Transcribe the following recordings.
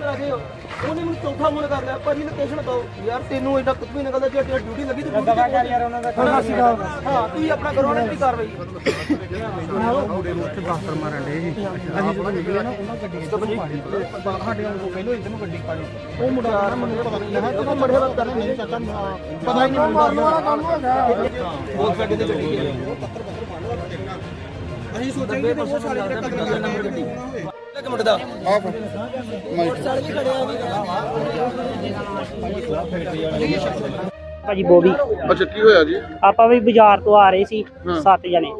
ਗਏ ਉਹਨੇ ਮੈਨੂੰ ਚੌਥਾ ਫੋਨ ਕਰ ਲਿਆ ਭਾਜੀ ਲੋਕੇਸ਼ਨ ਦਿਓ ਯਾਰ ਤੈਨੂੰ ਇੰਨਾ ਕੁਝ ਵੀ ਨਿਕਲਦਾ ਜੇ ਤੇਰੀ ਡਿਊਟੀ ਲੱਗੀ ਤੇ ਦਫਾ ਕਰ ਯਾਰ ਉਹਨਾਂ ਦਾ ਹਾਂ ਤੁਸੀਂ ਆਪਣਾ ਕਰੋ ਨਾ ਕੀ ਕਾਰਵਾਈ ਉਹ ਮੁੰਡਾ ਯਾਰ ਮੈਨੂੰ ਪਤਾ ਨਹੀਂ ਲੱਗਾ ਜਦੋਂ ਮੜੇ ਬਾਤ ਕਰਨੇ ਮੇਰੇ ਚਾਚਾ ਨੂੰ ਪਤਾ ਹੀ ਨਹੀਂ ਮਾਰਨ ਵਾਲਾ ਕੰਮ ਹੈਗਾ ਉਹ ਗੱਡੀ ਤੇ ਗੱਡੀ ਗਈ ਅਸੀਂ ਸੋਚਾਂਗੇ ਕਿ ਉਹ ਸਾਰੇ ਟਰੱਕ ਦਾ ਨੰਬਰ ਗੱਡੀ। ਇੱਕ ਮਿੰਟ ਦਾ। ਭਾਜੀ ਬੋਬੀ ਅੱਛਾ ਕੀ ਹੋਇਆ ਜੀ? ਆਪਾਂ ਵੀ ਬਾਜ਼ਾਰ ਤੋਂ ਆ ਰਹੇ ਸੀ ਸੱਤ ਜਣੇ।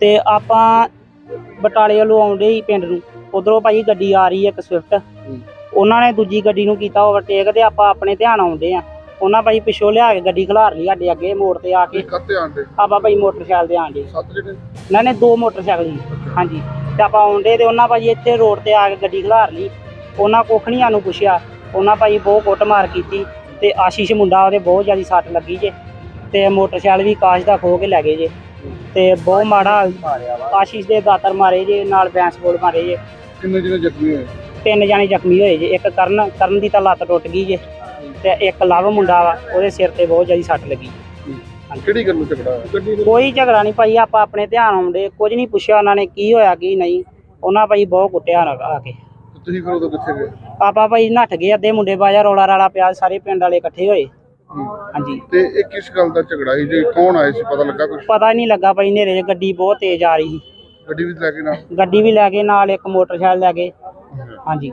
ਤੇ ਆਪਾਂ ਬਟਾਲੇ ਵੱਲੋਂ ਆਉਂਦੇ ਸੀ ਪਿੰਡ ਨੂੰ। ਉਧਰੋਂ ਭਾਜੀ ਗੱਡੀ ਆ ਰਹੀ ਹੈ ਇੱਕ ਸਵਿਫਟ ਉਹਨਾਂ ਨੇ ਦੂਜੀ ਗੱਡੀ ਨੂੰ ਕੀਤਾ ਓਵਰਟੇਕ ਤੇ ਆਪਾਂ ਆਪਣੇ ਧਿਆਨ ਆਉਂਦੇ ਆ। ਉਹਨਾਂ ਭਾਈ ਪਿੱਛੋਂ ਲਿਆ ਕੇ ਗੱਡੀ ਖਿਲਾਰ ਲਈ ਸਾਡੇ ਅੱਗੇ ਮੋੜ ਤੇ ਆ ਕੇ। ਕੱਤੇ ਆਂਡੇ ਆਪਾਂ ਭਾਈ ਮੋਟਰਸਾਈਕਲ ਤੇ ਆਂਦੇ ਸੱਤ ਜਿਹੜੇ ਇਹਨਾਂ ਨੇ ਦੋ ਮੋਟਰਸਾਈਕਲ ਸੀ। ਹਾਂਜੀ। ਆਪਾਂ ਆਉਂਦੇ ਤੇ ਉਹਨਾਂ ਭਾਜੀ ਇੱਥੇ ਰੋਡ ਤੇ ਆ ਕੇ ਗੱਡੀ ਖਿਲਾਰ ਲਈ। ਉਹਨਾਂ ਕੋਖਣੀਆਂ ਨੂੰ ਪੁੱਛਿਆ। ਉਹਨਾਂ ਭਾਜੀ ਬਹੁਤ ਕੁੱਟਮਾਰ ਕੀਤੀ ਤੇ ਆਸ਼ੀਸ਼ ਮੁੰਡਾ ਉਹਦੇ ਬਹੁਤ ਜ਼ਿਆਦਾ ਸੱਟ ਲੱਗੀ ਜੇ ਤੇ ਮੋਟਰਸਾਈਕਲ ਵੀ ਕਾਸ਼ ਦਾ ਖੋ ਕੇ ਲੈ ਗਏ ਜੇ। ਤੇ ਬਹੁਤ ਮਾੜਾ ਆਸ਼ੀਸ਼ ਦੇ ਦਾਤਰ ਮਾਰੇ ਜੇ ਨਾਲ ਬੈਂਸ ਬੋਲ ਮਾਰੇ ਜੇ। ਕਿੰਨੇ ਜਿਹਨੇ ਜ਼ਖਮੀ ਹੋਏ? ਤਿੰਨ ਜਾਣੇ ਜ਼ਖਮੀ ਹੋਏ ਜੇ। ਇੱਕ ਕਰਨ ਕਰਨ ਦੀ ਤਾਂ ਲੱਤ ਟੁੱਟ ਗਈ ਜੇ। ਤੇ ਇੱਕ ਲਵ ਮੁੰਡਾ ਵਾ ਉਹਦੇ ਸਿਰ ਤੇ ਬਹੁਤ ਜ਼ਿਆਦਾ ਸੱਟ ਲੱਗੀ। ਕਿਹੜੀ ਗੱਲ ਨੂੰ ਝਗੜਾ ਹੋਇਆ? ਗੱਡੀ ਦੇ ਕੋਈ ਝਗੜਾ ਨਹੀਂ ਭਾਈ ਆਪਾਂ ਆਪਣੇ ਧਿਆਨ ਆਉਂਦੇ ਕੁਝ ਨਹੀਂ ਪੁੱਛਿਆ ਉਹਨਾਂ ਨੇ ਕੀ ਹੋਇਆ ਕੀ ਨਹੀਂ। ਉਹਨਾਂ ਭਾਈ ਬਹੁਤ ਕੁੱਟਿਆ ਆ ਕੇ। ਤੁਸੀਂ ਫਿਰ ਉਦੋਂ ਕਿੱਥੇ ਗਏ? ਆਪਾਂ ਭਾਈ ਨੱਠ ਗਏ ਅੱਧੇ ਮੁੰਡੇ ਬਾਜਾ ਰੋਲਾ ਰਾਲਾ ਪਿਆ ਸਾਰੇ ਪਿੰਡ ਵਾਲੇ ਇਕੱਠੇ ਹੋਏ। ਹੂੰ। ਹਾਂਜੀ। ਤੇ ਇਹ ਕਿਸ ਗੱਲ ਦਾ ਝਗੜਾ ਸੀ? ਜੀ ਕੌਣ ਆਏ ਸੀ ਪਤਾ ਲੱਗਾ ਕੁਝ ਪਤਾ ਹੀ ਨਹੀਂ ਲੱਗਾ ਭਾਈ ਨੇਰੇ 'ਚ ਗੱਡੀ ਬਹੁਤ ਤੇਜ਼ ਆ ਰਹੀ ਸੀ। ਗੱਡੀ ਵੀ ਲੈ ਕੇ ਨਾ ਗੱਡੀ ਵੀ ਲੈ ਗਏ ਨਾਲ ਇੱਕ ਮੋਟਰਸਾਈਕਲ ਲੈ ਗਏ ਹਾਂਜੀ।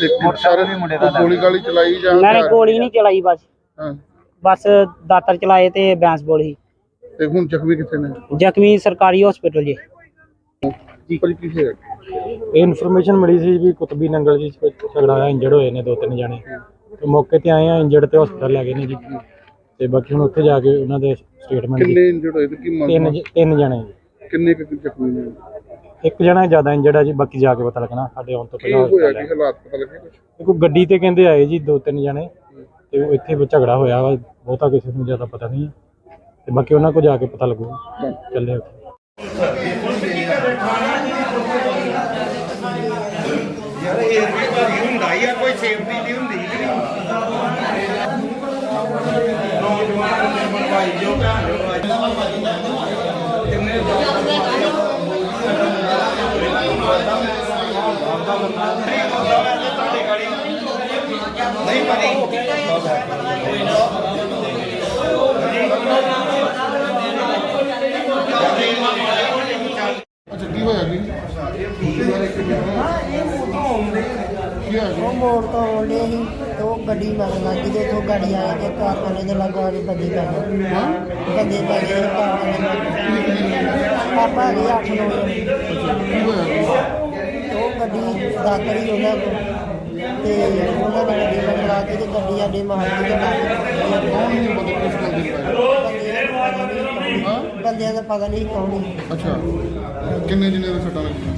ਤੇ ਸਾਰੇ ਗੋਲੀ ਗਾਲੀ ਚਲਾਈ ਜਾਂ ਉਹਨਾਂ ਨੇ ਗੋਲੀ ਨਹੀਂ ਚਲਾਈ ਬਸ। ਹਾਂ। ਬਸ ਦਾਤਰ ਚਲਾਏ ਤੇ ਬੈਂਸ ਬੋਲੀ ਤੇ ਹੁਣ ਜ਼ਖਮੀ ਕਿੱਥੇ ਨੇ? ਜ਼ਖਮੀ ਸਰਕਾਰੀ ਹਸਪੀਟਲ ਜੀ। ਜੀ। ਪਰ ਕੀ ਹੋਇਆ? ਇਹ ਇਨਫੋਰਮੇਸ਼ਨ ਮਿਲੀ ਸੀ ਵੀ ਕੁਤਬੀ ਨੰਗਲ ਜੀ 'ਚ ਕੋਈ ਝਗੜਾ ਹੋਇਆ ਇੰਜਰਡ ਹੋਏ ਨੇ ਦੋ ਤਿੰਨ ਜਣੇ। ਤੇ ਮੌਕੇ ਤੇ ਆਏ ਆ ਇੰਜਰਡ ਤੇ ਹਸਪਤਾਲ ਲੈ ਗਏ ਨੇ ਜੀ। ਤੇ ਬਾਕੀ ਹੁਣ ਉੱਥੇ ਜਾ ਕੇ ਉਹਨਾਂ ਦੇ ਸਟੇਟਮੈਂਟ ਕਿੰਨੇ ਇੰਜਰਡ ਹੋਏ ਤੇ ਕੀ ਤਿੰਨ ਮੰਗ? ਜ- ਤਿੰਨ ਜਣੇ ਜੀ। ਕਿੰਨੇ ਕੁ ਜ਼ਖਮੀ ਨੇ? ਇੱਕ ਜਣਾ ਜ਼ਿਆਦਾ ਇੰਜਰਡ ਹੈ ਜੀ ਬਾਕੀ ਜਾ ਕੇ ਪਤਾ ਲੱਗਣਾ ਸਾਡੇ ਆਉਣ ਤੋਂ ਕੀ ਪਹਿਲਾਂ ਹੋਇਆ? ਕੀ ਹਾਲਾਤ ਪਤਾ ਲੱਗੇ ਕੁਝ ਹੈ। ਕੋਈ ਗੱਡੀ ਤੇ ਕਹਿੰਦੇ ਆਏ ਜੀ ਦੋ ਤਿੰਨ ਜਣੇ ਤੇ ਉਹ ਇੱਥੇ ਝਗੜਾ ਹੋਇਆ ਵਾ। ਬਹੁਤਾ ਕਿਸੇ ਨੂੰ ਜ਼ਿਆਦਾ ਪਤਾ ਨਹੀਂ ਹੈ। ਤੇ ਬਾਕੀ ਉਹਨਾਂ ਕੋਲ ਜਾ ਕੇ ਪਤਾ ਲੱਗੂ। ਚੱਲੇ ਉੱਥੇ। ਅੱਛਾ ਕੀ ਹੋਇਆ ਜੀ ਕੀ ਹੋਇਆ ਜੀ ਉਹ ਮੋੜ ਤੋਂ ਆਉਂਦੇ ਸੀ, ਤੇ ਉਹ ਗੱਡੀ ਮਗਰ ਲੱਗ ਗਈ, ਤੇ ਉੱਥੋਂ ਗਾੜੀ ਆ ਕੇ ਕਾਰਖਾਨੇ ਦੇ ਲੱਗਾ ਕੇ ਬੰਦੇ ਪੈ ਗਏ ਬੰਦੇ ਪੈ ਗਏ ਕਾਰਖਾਨੇ ਪਾਪਾ ਹੈਗੇ ਅੱਠ ਨੌ ਉਹ ਗੱਡੀ ਦਾਤਰ ਹੀ ਉਹਨਾਂ ਕੋਲ ਤੇ ਉਹਨਾਂ ਨੇ ਗੱਡੀ ਮਗਰ ਲਾ ਕੇ ਤੇ ਗੱਡੀ ਸਾਡੇ ਮਾਰ ਕੇ ਤੇ ਲਾ ਕੇ ਕੌਣ ਨਹੀਂ ਪਤਾ ਕਿਸ ਗੱਲ ਦੀ ਲੜਾਈ? ਹਾਂ? ਬੰਦਿਆਂ ਦਾ ਪਤਾ ਨਹੀਂ ਕੌਣ ਸੀ ਅੱਛਾ। ਕਿੰਨੇ ਜਿਹਨੇ ਦੇ ਸੱਟਾਂ ਲੱਗੀਆਂ?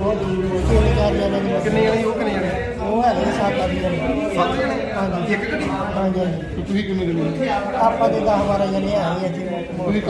ਉਹ ਤਿੰਨ ਚਾਰ ਜਣੇ ਨੇ ਕਿੰਨੇ ਜਣੇ? ਉਹ ਕਿੰਨੇ ਜਣੇ? ਉਹ ਹੈਗੇ ਸੱਤ ਅੱਠ ਜਣੇ। ਸੱਤ ਜਣੇ? ਹਾਂਜੀ। ਇੱਕ ਗੱਡੀ? ਹਾਂਜੀ ਹਾਂਜੀ। ਤੇ ਤੁਸੀਂ ਕਿੰਨੇ ਜਿਹਨੇ ਆਪਾਂ ਦੇ 10 12 ਜਣੇ ਆਏ ਇੱਥੇ। ਤੁਸੀਂ